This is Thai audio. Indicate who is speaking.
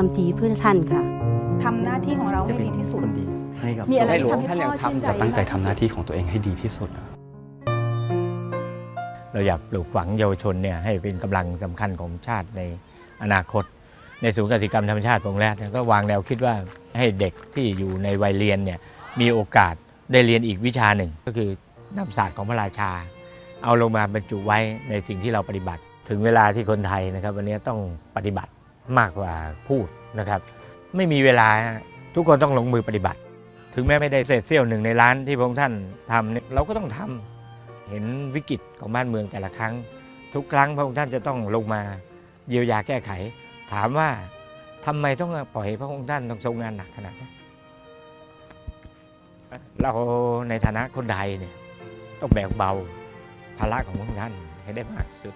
Speaker 1: ทำดีเพื่อท่านค่ะ
Speaker 2: ทำหน้าที่ของเรา
Speaker 3: จะ
Speaker 2: ให้
Speaker 3: เป็น
Speaker 2: ดีที่สุด
Speaker 3: คนดีให้กับ
Speaker 2: มีอะไร
Speaker 4: ในหลวง
Speaker 2: ที่
Speaker 4: ท่านยัง
Speaker 2: พ่อชื่น
Speaker 4: ทำ
Speaker 2: ใจ
Speaker 4: จะตั้งใจทำหน้าที่ของตัวเองให้ดีที่สุด
Speaker 5: เราอยากปลูกฝังเยาวชนเนี่ยให้เป็นกำลังสำคัญของชาติในอนาคต ในศูนย์กสิกรรมธรรมชาติพงแรกเนี่ยก็วางแนวคิดว่าให้เด็กที่อยู่ในวัยเรียนเนี่ยมีโอกาสได้เรียนอีกวิชาหนึ่ง ก็คือนำศาสตร์ของพระราชา เอาลงมาบรรจุไว้ในสิ่งที่เราปฏิบัติ ถึงเวลาที่คนไทยนะครับ วันนี้ต้องปฏิบัติ มากกว่าพูดนะครับ ไม่มีเวลาทุกคนต้องลงมือปฏิบัติ ถึงแม้ไม่ได้เศษเสี้ยวหนึ่งในล้านที่พระองค์ท่านทำเนี่ยเราก็ต้องทำเห็นวิกฤตของบ้านเมืองแต่ละครั้ง ทุกครั้งพระองค์ท่านจะต้องลงมาเยียวยาแก้ไข ถามว่าทำไมต้องปล่อยพระองค์ท่านต้องทรงงานหนักขนาดนั้นเราในฐานะคนใดเนี่ยต้องแบกเบาภาระของพระองค์ท่านให้ได้มากสุด